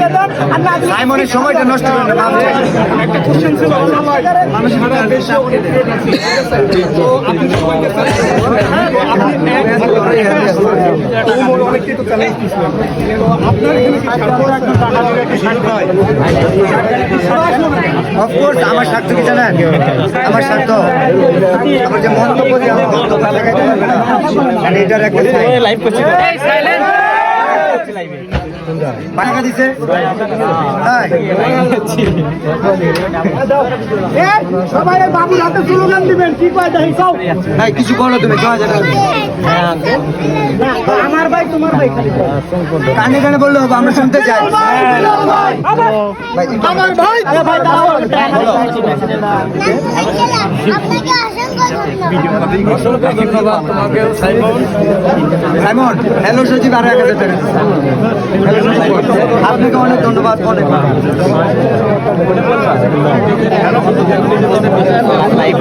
দিয়ে দেন আর না দিলে সাইমনের সময়টা নষ্ট করেন না একটা কোশ্চেন ছিল তো আপনি তো চ্যালেঞ্জ দিয়েছিলেন আপনার অফকোর্স আমার স্বার্থ কি জানেন? আমার স্বার্থ। আমার যে মন্তব্য দিয়ে আমার বক্তব্য দেখাইতে পারবে না। একটা লাইভ করছি সবাই দিবেন কিছু। আমার ভাই তোমার ভাই কানে কানে বললে আমরা শুনতে চাই আমার ভাই ভাই সাইমন হ্যালো সচিব আরও এক হাজার টাকা আপনাকে অনেক ধন্যবাদ অনেক লাইভ